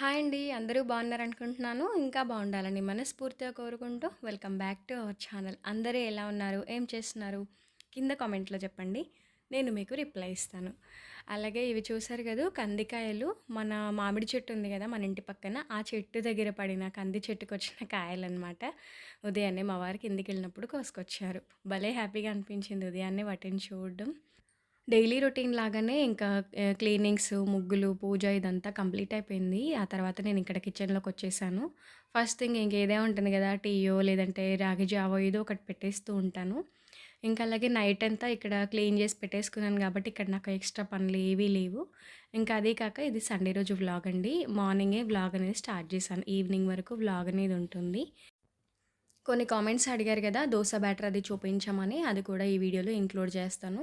Hi అండి. అందరూ బాగున్నారనుకుంటున్నాను. ఇంకా బాగుండాలని మనస్ఫూర్తిగా కోరుకుంటూ welcome back to our channel. అందరూ ఎలా ఉన్నారు? ఏం చేస్తున్నారు? కింద కామెంట్‌లో చెప్పండి. నేను మీకు రిప్లై ఇస్తాను. అలాగే ఇవి చూసారు కదా కందికాయలు మన మామిడి చెట్టు ఉంది కదా మన ఇంటి పక్కన. ఆ చెట్టు దగ్గర పడిన కంది చెట్టుకొచ్చిన కాయలనమాట. ఉదయాన్నే మా వారు కిందకెళ్ళినప్పుడు కోసుకొచ్చారు. భలే హ్యాపీగా అనిపించింది ఉదయాన్నే వాటిని చూడడం. డైలీ రొటీన్ లాగానే ఇంకా క్లీనింగ్స్, ముగ్గులు, పూజ ఇదంతా కంప్లీట్ అయిపోయింది. ఆ తర్వాత నేను ఇక్కడ కిచెన్లోకి వచ్చేసాను ఫస్ట్ థింగ్ ఇంకేదే ఉంటుంది కదా! టీయో లేదంటే రాగి జావో ఏదో ఒకటి పెట్టేస్తూ ఉంటాను. ఇంకా అలాగే నైట్ అంతా ఇక్కడ క్లీన్ చేసి పెట్టేసుకున్నాను కాబట్టి ఇక్కడ నాకు ఎక్స్ట్రా పనులు ఏవీ లేవు. ఇంకా అదే కాక ఇది సండే రోజు వ్లాగ్ అండి. మార్నింగే వ్లాగ్ అనేది స్టార్ట్ చేశాను. ఈవినింగ్ వరకు వ్లాగ్ అనేది ఉంటుంది. కొన్ని కామెంట్స్ అడిగారు కదా! దోస బ్యాటర్ అది చూపించమని. అది కూడా ఈ వీడియోలో ఇంక్లూడ్ చేస్తాను.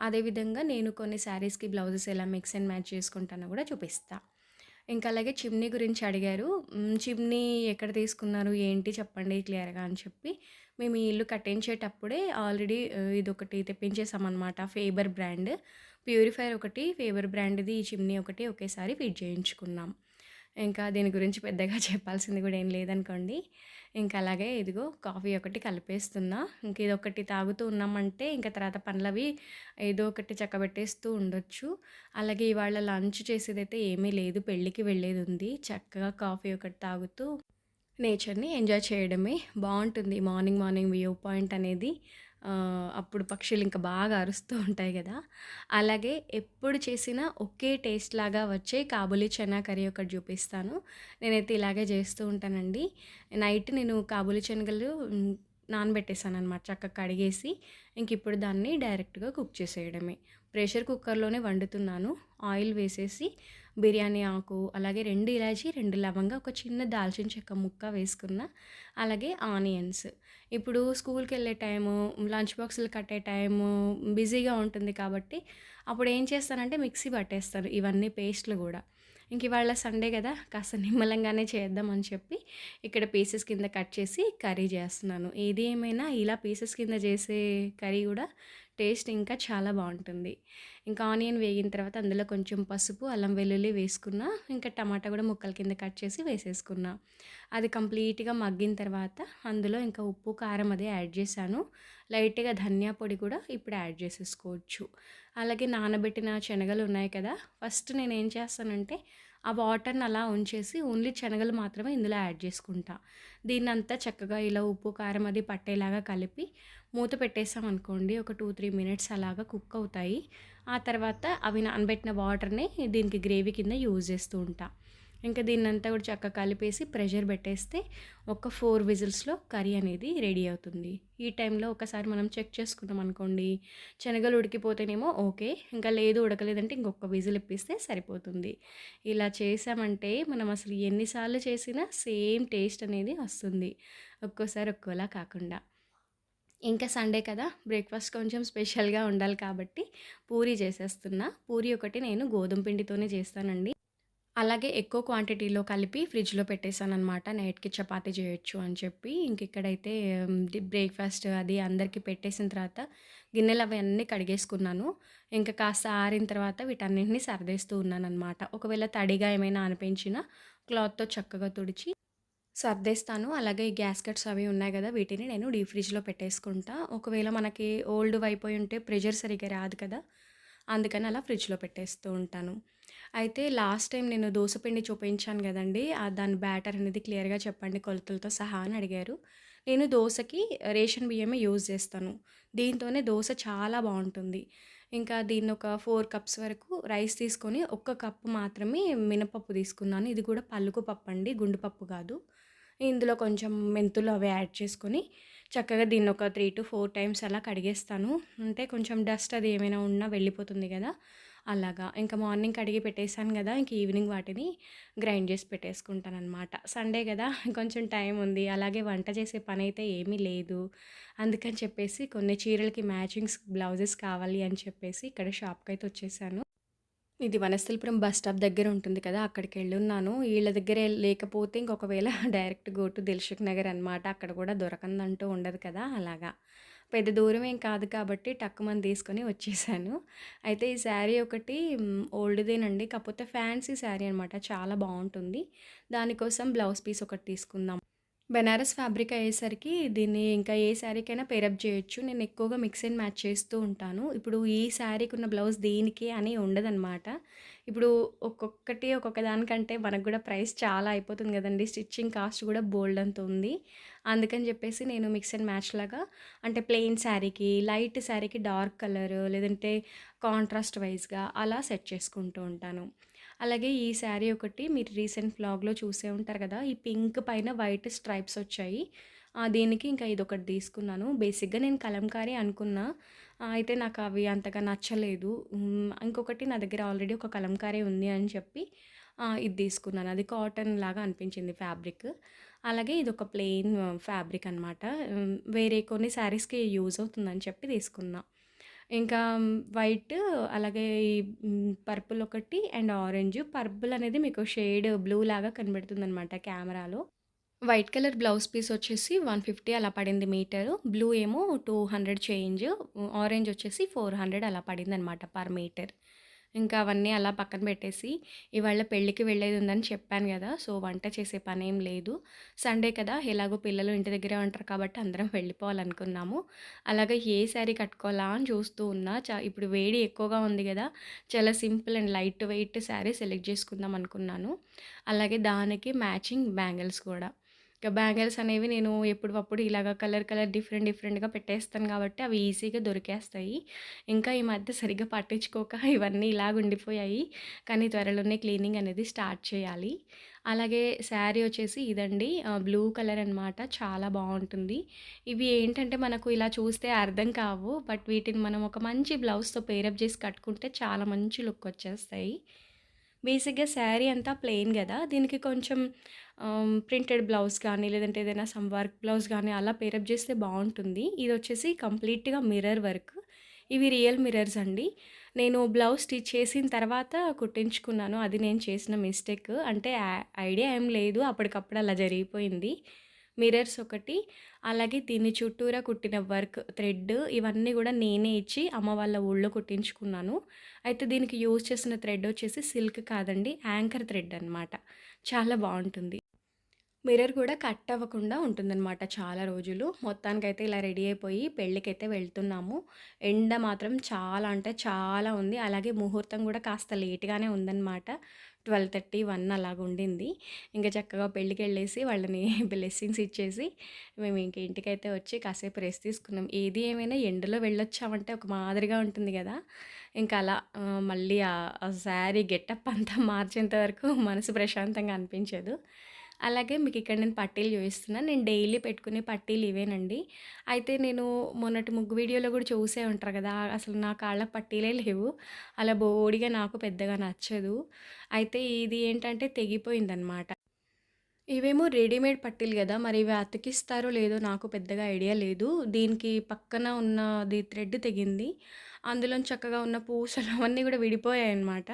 అదేవిధంగా నేను కొన్ని శారీస్‌కి బ్లౌజెస్ ఎలా మిక్స్ అండ్ మ్యాచ్ చేసుకుంటానో కూడా చూపిస్తా. ఇంకా అలాగే చిమ్నీ గురించి అడిగారు. చిమ్నీ ఎక్కడ తీసుకున్నారు? ఏంటి చెప్పండి క్లియర్‌గా అని చెప్పి. మేము ఈ ఇల్లు కట్టించేటప్పుడే ఆల్రెడీ ఇది ఇదొకటి తెప్పించేసామనమాట. Faber brand. ప్యూరిఫైయర్ ఒకటి, ఫేబర్ బ్రాండ్‌ది ఈ చిమ్నీ ఒకటి ఒకేసారి ఫిట్ చేయించుకున్నాం. ఇంకా దీని గురించి పెద్దగా చెప్పాల్సింది కూడా ఏం లేదనుకోండి. ఇంకా అలాగే ఇదిగో కాఫీ ఒకటి కలిపేస్తున్నా. ఇంక ఇదొకటి తాగుతూ ఉన్నామంటే ఇంకా తర్వాత పనులవి ఏదో ఒకటి చక్కబెట్టేస్తూ ఉండొచ్చు. అలాగే ఇవాళ లంచ్ చేసేదైతే ఏమీ లేదు. పెళ్ళికి వెళ్ళేది ఉంది చక్కగా కాఫీ ఒకటి తాగుతూ నేచర్‌ని ఎంజాయ్ చేయడమే. బాగుంటుంది మార్నింగ్ మార్నింగ్ వ్యూ పాయింట్ అనేది. అప్పుడు పక్షులు ఇంకా బాగా అరుస్తూ ఉంటాయి కదా! అలాగే ఎప్పుడు చేసినా ఒకే టేస్ట్ లాగా వచ్చే కాబూలీ చనా కర్రీ ఒకటి చూపిస్తాను. నేనైతే ఇలాగే చేస్తూ ఉంటానండి. నైట్ నేను కాబూలీ శనగలు నానబెట్టేసాను అనమాట చక్కగా కడిగేసి. ఇంక ఇప్పుడు దాన్ని డైరెక్ట్‌గా కుక్ చేసేయడమే. ప్రెషర్ కుక్కర్‌లోనే వండుతున్నాను. ఆయిల్ వేసేసి బిర్యానీ ఆకు, అలాగే రెండు ఇలాచీ, 2 లవంగా, ఒక చిన్న దాల్చిన చెక్క ముక్క వేసుకున్న. అలాగే ఆనియన్స్. ఇప్పుడు స్కూల్కి వెళ్ళే టైము, లంచ్ బాక్సులు కట్టే టైము బిజీగా ఉంటుంది కాబట్టి అప్పుడు ఏం చేస్తానంటే మిక్సీ పట్టేస్తాను ఇవన్నీ పేస్ట్లు కూడా ఇంక ఇవాళ సండే కదా! కాస్త నిమ్మలంగానే చేద్దామని చెప్పి ఇక్కడ పీసెస్ కింద కట్ చేసి కర్రీ చేస్తున్నాను. ఏది ఏమైనా ఇలా పీసెస్ కింద చేసే కర్రీ కూడా టేస్ట్ ఇంకా చాలా బాగుంటుంది ఇంకా ఆనియన్ వేగిన తర్వాత అందులో కొంచెం పసుపు, అల్లం వెల్లుల్లి వేసుకున్నా. ఇంకా టమాటా కూడా ముక్కల కింద కట్ చేసి వేసేసుకున్నా. అది కంప్లీట్‌గా మగ్గిన తర్వాత అందులో ఇంకా ఉప్పు, కారం అదే యాడ్ చేశాను. లైట్‌గా ధనియా పొడి కూడా ఇప్పుడు యాడ్ చేసేసుకోవచ్చు. అలాగే నానబెట్టిన శనగలు ఉన్నాయి కదా! ఫస్ట్ నేను ఏం చేస్తానంటే ఆ వాటర్‌ని అలా ఉంచేసి ఓన్లీ శనగలు మాత్రమే ఇందులో యాడ్ చేసుకుంటా. దీన్నంతా చక్కగా ఇలా ఉప్పు, కారం అది పట్టేలాగా కలిపి మూత పెట్టేసాం అనుకోండి ఒక 2, 3 మినిట్స్ అలాగా కుక్ అవుతాయి. ఆ తర్వాత అవి నానబెట్టిన వాటర్‌ని దీనికి గ్రేవీ కింద యూజ్ చేస్తూ ఉంటాను ఇంకా దీన్నంతా కూడా చక్కగా కలిపేసి ప్రెషర్ పెట్టేస్తే ఒక ఫోర్ విజిల్స్‌లో కర్రీ అనేది రెడీ అవుతుంది. ఈ టైంలో ఒకసారి మనం చెక్ చేసుకున్నాం అనుకోండి, శనగలు ఉడికిపోతేనేమో ఓకే. ఇంకా లేదు ఉడకలేదంటే ఇంకొక విజిల్ ఇప్పిస్తే సరిపోతుంది. ఇలా చేసామంటే మనం అసలు ఎన్నిసార్లు చేసినా సేమ్ టేస్ట్ అనేది వస్తుంది. ఒక్కోసారి ఒక్కోలా కాకుండా. ఇంకా సండే కదా! బ్రేక్‌ఫాస్ట్ కొంచెం స్పెషల్‌గా ఉండాలి కాబట్టి పూరి చేసేస్తున్నా. పూరి ఒకటి నేను గోధుమ పిండితోనే చేస్తానండి. అలాగే ఎక్కువ క్వాంటిటీలో కలిపి ఫ్రిడ్జ్‌లో పెట్టేశాను అనమాట నైట్‌కి చపాతీ చేయొచ్చు అని చెప్పి. ఇంక ఇక్కడైతే బ్రేక్‌ఫాస్ట్ అది అందరికీ పెట్టేసిన తర్వాత గిన్నెలు అవన్నీ కడిగేసుకున్నాను. ఇంకా కాస్త ఆరిన తర్వాత వీటన్నింటినీ సర్దేస్తూ ఉన్నాననమాట. ఒకవేళ తడిగా ఏమైనా అనిపించినా క్లాత్‌తో చక్కగా తుడిచి సర్దేస్తాను. అలాగే ఈ గ్యాస్కెట్స్ అవి ఉన్నాయి కదా! వీటిని నేను డీప్ ఫ్రిడ్జ్‌లో పెట్టేసుకుంటా. ఒకవేళ మనకి ఓల్డ్ అయిపోయి ఉంటే ప్రెషర్ సరిగ్గా రాదు కదా! అందుకని అలా ఫ్రిడ్జ్‌లో పెట్టేస్తూ ఉంటాను. అయితే లాస్ట్ టైం నేను దోస పిండి చూపించాను కదండి దాని బ్యాటర్ అనేది క్లియర్‌గా చెప్పండి కొలతలతో సహా అని అడిగారు. నేను దోశకి రేషన్ బియ్యమే యూజ్ చేస్తాను. దీంతోనే దోశ చాలా బాగుంటుంది ఇంకా దీన్ని ఒక ఫోర్ కప్స్ వరకు రైస్ తీసుకొని ఒక్క కప్పు మాత్రమే మినపప్పు తీసుకున్నాను. ఇది కూడా పలుకు అండి గుండు పప్పు కాదు. ఇందులో కొంచెం మెంతులు అవి యాడ్ చేసుకొని చక్కగా దీన్ని ఒక 3-4 టైమ్స్ అలా కడిగేస్తాను. అంటే కొంచెం డస్ట్ అది ఏమైనా ఉన్నా వెళ్ళిపోతుంది కదా! అలాగా. ఇంకా మార్నింగ్ కడిగి పెట్టేశాను కదా! ఇంక ఈవినింగ్ వాటిని గ్రైండ్ చేసి పెట్టేసుకుంటాను అనమాట సండే కదా! కొంచెం టైం ఉంది. అలాగే వంట చేసే పని అయితే ఏమీ లేదు. అందుకని చెప్పేసి కొన్ని చీరలకి మ్యాచింగ్స్ బ్లౌజెస్ కావాలి అని చెప్పేసి ఇక్కడ షాప్కి అయితే వచ్చేసాను. ఇది వనస్థలపురం బస్ స్టాప్ దగ్గర ఉంటుంది కదా! అక్కడికి వెళ్ళున్నాను వీళ్ళ దగ్గర లేకపోతే ఇంకొకవేళ direct go to Dilsukhnagar అనమాట. అక్కడ కూడా దొరకందంటూ ఉండదు కదా! అలాగా. పెద్ద దూరం ఏం కాదు కాబట్టి టక్కుమని తీసుకొని వచ్చేసాను. అయితే ఈ శారీ ఒకటి ఓల్డ్‌దేనండి. కాకపోతే ఫ్యాన్సీ శారీ అనమాట. చాలా బాగుంటుంది దానికోసం బ్లౌజ్ పీస్ ఒకటి తీసుకుందాం. బెనారస్ ఫ్యాబ్రిక్ అయ్యేసరికి దీన్ని ఇంకా ఏ శారీకైనా పేరప్ చేయొచ్చు. నేను ఎక్కువగా మిక్స్ అండ్ మ్యాచ్ చేస్తూ ఉంటాను. ఇప్పుడు ఈ శారీకి ఉన్న బ్లౌజ్ దీనికి అని ఉండదన్నమాట ఇప్పుడు ఒక్కొక్కటి ఒక్కొక్క దానికంటే మనకు కూడా ప్రైస్ చాలా అయిపోతుంది కదండి స్టిచ్చింగ్ కాస్ట్ కూడా బోల్డ్ అంత ఉంది. అందుకని చెప్పేసి నేను మిక్స్ అండ్ మ్యాచ్ లాగా అంటే ప్లెయిన్ శారీకి, లైట్ శారీకి డార్క్ కలర్ లేదంటే కాంట్రాస్ట్ వైస్‌గా అలా సెట్ చేసుకుంటూ ఉంటాను. అలాగే ఈ శారీ ఒకటి మీరు రీసెంట్ బ్లాగ్లో చూసే ఉంటారు కదా! ఈ పింక్ పైన వైట్ స్ట్రైప్స్ వచ్చాయి. దీనికి ఇంకా ఇదొకటి తీసుకున్నాను. బేసిక్‌గా నేను కలంకారీ అనుకున్నా. అయితే నాకు అవి అంతగా నచ్చలేదు. ఇంకొకటి నా దగ్గర ఆల్రెడీ ఒక కలంకారీ ఉంది అని చెప్పి ఇది తీసుకున్నాను. అది కాటన్ లాగా అనిపించింది ఫ్యాబ్రిక్. అలాగే ఇది ఒక ప్లెయిన్ ఫ్యాబ్రిక్ అనమాట. వేరే కొన్ని శారీస్‌కి యూజ్ అవుతుందని చెప్పి తీసుకున్నాను ఇంకా వైట్ అలాగే ఈ పర్పుల్ ఒకటి అండ్ ఆరెంజ్. పర్పుల్ అనేది మీకు షేడ్ బ్లూ లాగా కనబడుతుందనమాట కెమెరాలో. వైట్ కలర్ బ్లౌజ్ పీస్ వచ్చేసి 150 అలా పడింది మీటరు. బ్లూ ఏమో 200 చేంజ్. ఆరెంజ్ వచ్చేసి 400 అలా పడిందనమాట పర్ మీటర్. ఇంకా అవన్నీ అలా పక్కన పెట్టేసి ఇవాళ పెళ్ళికి వెళ్ళేది ఉందని చెప్పాను కదా సో, వంట చేసే పని ఏం లేదు. సండే కదా! ఎలాగో పిల్లలు ఇంటి దగ్గరే ఉంటారు కాబట్టి అందరం వెళ్ళిపోవాలనుకున్నాము. అలాగే ఏ శారీ కట్టుకోవాలా అని చూస్తూ ఉన్నా. చ ఇప్పుడు వేడి ఎక్కువగా ఉంది కదా చాలా simple and light weight sari select చేసుకుందాం అనుకున్నాను. అలాగే దానికి మ్యాచింగ్ బ్యాంగిల్స్ కూడా. ఇంకా బ్యాంగిల్స్ అనేవి నేను ఎప్పుడప్పుడు ఇలాగ కలర్ కలర్ డిఫరెంట్ డిఫరెంట్‌గా పెట్టేస్తాను కాబట్టి అవి ఈజీగా దొరికేస్తాయి. ఇంకా ఈ మధ్య సరిగ్గా పట్టించుకోక ఇవన్నీ ఇలాగ ఉండిపోయాయి. కానీ త్వరలోనే క్లీనింగ్ అనేది స్టార్ట్ చేయాలి. అలాగే శారీ వచ్చేసి ఇదండి. బ్లూ కలర్ అనమాట. చాలా బాగుంటుంది ఇవి ఏంటంటే మనకు ఇలా చూస్తే అర్థం కావు. బట్ వీటిని మనం ఒక మంచి బ్లౌజ్‌తో పేరప్ చేసి కట్టుకుంటే చాలా మంచి లుక్ వచ్చేస్తాయి. బేసిక్‌గా శారీ అంతా ప్లెయిన్ కదా దీనికి కొంచెం ప్రింటెడ్ బ్లౌజ్ కానీ, లేదంటే ఏదైనా సమ్ వర్క్ బ్లౌజ్ కానీ అలా పేరప్ చేస్తే బాగుంటుంది ఇది వచ్చేసి కంప్లీట్‌గా మిర్రర్ వర్క్. ఇవి రియల్ మిర్రర్స్ అండి. నేను బ్లౌజ్ స్టిచ్ చేసిన తర్వాత కుట్టించుకున్నాను. అది నేను చేసిన మిస్టేక్. అంటే ఐడియా ఏం లేదు. అప్పటికప్పుడు అలా జరిగిపోయింది. మిర్రర్స్ ఒకటి, అలాగే దీని చుట్టూరా కుట్టిన వర్క్ థ్రెడ్ ఇవన్నీ కూడా నేనే ఇచ్చి అమ్మ వాళ్ళ ఊళ్ళో కుట్టించుకున్నాను. అయితే దీనికి యూజ్ చేసిన థ్రెడ్ వచ్చేసి సిల్క్ కాదండి. యాంకర్ థ్రెడ్ అనమాట. చాలా బాగుంటుంది మిర్రర్ కూడా కట్ అవ్వకుండా ఉంటుందన్నమాట చాలా రోజులు. మొత్తానికైతే ఇలా రెడీ అయిపోయి పెళ్ళికైతే వెళ్తున్నాము. ఎండ మాత్రం చాలా అంటే చాలా ఉంది. అలాగే ముహూర్తం కూడా కాస్త లేట్‌గానే ఉందన్నమాట ట్వెల్వ్ థర్టీ వన్ అలాగ ఉండింది. ఇంకా చక్కగా పెళ్ళికెళ్ళేసి వాళ్ళని బ్లెస్సింగ్స్ ఇచ్చేసి మేము ఇంక ఇంటికైతే వచ్చి కాసేపు రెస్ట్ తీసుకున్నాం. ఏది ఏమైనా ఎండలో వెళ్ళొచ్చామంటే ఒక మాదిరిగా ఉంటుంది కదా ఇంకా అలా మళ్ళీ ఆ శారీ గెటప్ అంతా మార్చేంత వరకు మనసు ప్రశాంతంగా అనిపించదు. అలాగే మీకు ఇక్కడ నేను పట్టీలు చూపిస్తున్నా. నేను డైలీ పెట్టుకునే పట్టీలు ఇవేనండి. అయితే నేను మొన్నటి ముగ్గు వీడియోలో కూడా చూసే ఉంటారు కదా! అసలు నా కాళ్ళకు పట్టీలే లేవు. అలా బోడిగా నాకు పెద్దగా నచ్చదు. అయితే ఇది ఏంటంటే తెగిపోయిందనమాట. ఇవేమో రెడీమేడ్ పట్టీలు కదా మరి ఇవి అతికిస్తారో లేదో నాకు పెద్దగా ఐడియా లేదు. దీనికి పక్కన ఉన్నది థ్రెడ్ తెగింది. అందులో చక్కగా ఉన్న పూసలు అవన్నీ విడిపోయాయి అనమాట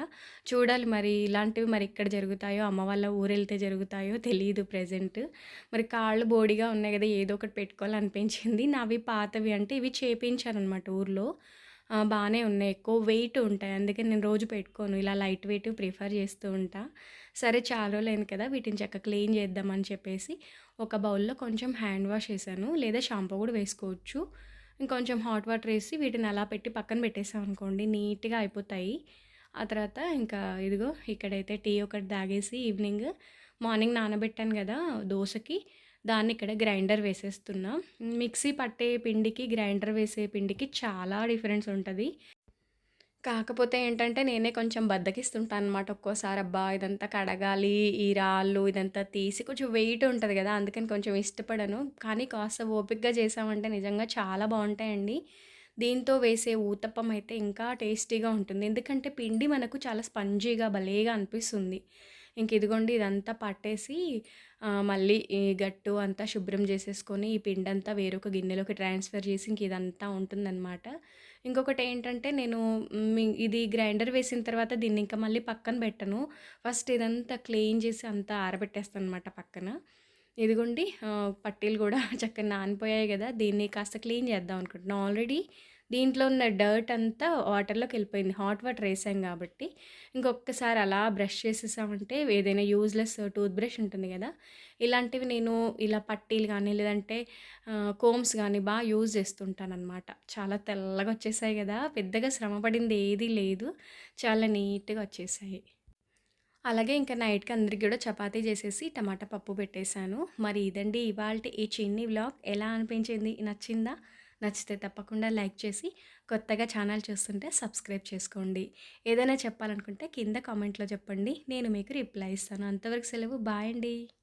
చూడాలి మరి ఇలాంటివి మరి ఎక్కడ జరుగుతాయో, అమ్మ వాళ్ళ ఊరెళ్తే జరుగుతాయో తెలియదు ప్రజెంట్ మరి కాళ్ళు బోడిగా ఉన్నాయి కదా ఏదో ఒకటి పెట్టుకోవాలనిపించింది. నావి పాతవి అంటే ఇవి చేపించాననమాట ఊర్లో. బాగానే ఉన్నాయి. ఎక్కువ వెయిట్ ఉంటాయి. అందుకే నేను రోజు పెట్టుకోను. ఇలా లైట్ వెయిట్ ప్రిఫర్ చేస్తూ ఉంటా. సరే చాలా రోజులైంది కదా! వీటిని చక్కగా క్లీన్ చేద్దామని చెప్పేసి ఒక బౌల్‌లో కొంచెం హ్యాండ్ వాష్ వేసాను లేదా షాంపూ కూడా వేసుకోవచ్చు. ఇంకొంచెం హాట్ వాటర్ వేసి వీటిని అలా పెట్టి పక్కన పెట్టేసామనుకోండి నీట్‌గా అయిపోతాయి. ఆ తర్వాత ఇంకా ఇదిగో ఇక్కడైతే టీ ఒకటి తాగేసి ఈవినింగ్ మార్నింగ్ నానబెట్టాను కదా దోసకి దాన్ని ఇక్కడ గ్రైండర్ వేసేస్తున్నా. మిక్సీ పట్టే పిండికి, గ్రైండర్ వేసే పిండికి చాలా డిఫరెన్స్ ఉంటుంది కాకపోతే ఏంటంటే నేనే కొంచెం బద్దకిస్తుంటాను అనమాట ఒక్కోసారి. అబ్బా! ఇదంతా కడగాలి, ఈ రాళ్ళు ఇదంతా తీసి కొంచెం వెయిట్ ఉంటుంది కదా అందుకని కొంచెం ఇష్టపడను. కానీ కాస్త ఓపిక్గా చేసామంటే నిజంగా చాలా బాగుంటాయండి దీంతో వేసే ఊతప్పం అయితే ఇంకా టేస్టీగా ఉంటుంది. ఎందుకంటే పిండి మనకు చాలా స్పంజీగా భలేగా అనిపిస్తుంది. ఇంక ఇదిగోండి ఇదంతా పట్టేసి మళ్ళీ ఈ గట్టు అంతా శుభ్రం చేసేసుకొని ఈ పిండి అంతా వేరొక గిన్నెలోకి ట్రాన్స్‌ఫర్ చేసి ఇంక ఇదంతా ఇంకొకటి ఏంటంటే నేను ఇది గ్రైండర్ వేసిన తర్వాత దీన్ని ఇంకా మళ్ళీ పక్కన పెట్టను. ఫస్ట్ ఇదంతా క్లీన్ చేసి అంతా ఆరబెట్టేస్తాననమాట పక్కన. ఇదిగోండి పట్టీలు కూడా చక్కగా నానిపోయాయి కదా దీన్ని కాస్త క్లీన్ చేద్దాం అనుకుంటున్నాను ఆల్రెడీ దీంట్లో ఉన్న డర్ట్ అంతా వాటర్లోకి వెళ్ళిపోయింది హాట్ వాటర్ వేసాం కాబట్టి ఇంకొకసారి అలా బ్రష్ చేసేసామంటే ఏదైనా యూజ్‌లెస్ టూత్ బ్రష్ ఉంటుంది కదా ఇలాంటివి నేను ఇలా పట్టీలు కానీ లేదంటే కోమ్స్ కానీ బాగా యూజ్ చేస్తుంటానమాట చాలా తెల్లగా వచ్చేసాయి కదా పెద్దగా శ్రమ పడింది ఏదీ లేదు. చాలా నీట్‌గా వచ్చేసాయి. అలాగే ఇంకా నైట్‌కి అందరికి కూడా చపాతీ చేసేసి టమాటా పప్పు పెట్టేశాను. మరి ఇదండి ఇవాళ ఈ చిన్ని వ్లాగ్ ఎలా అనిపించింది? నచ్చిందా? నచ్చితే తప్పకుండా లైక్ చేసి, కొత్తగా ఛానల్ చూస్తుంటే సబ్స్క్రైబ్ చేసుకోండి. ఏదైనా చెప్పాలనుకుంటే కింద కామెంట్‌లో చెప్పండి. నేను మీకు రిప్లై ఇస్తాను. అంతవరకు సెలవు. బాయ్ అండి.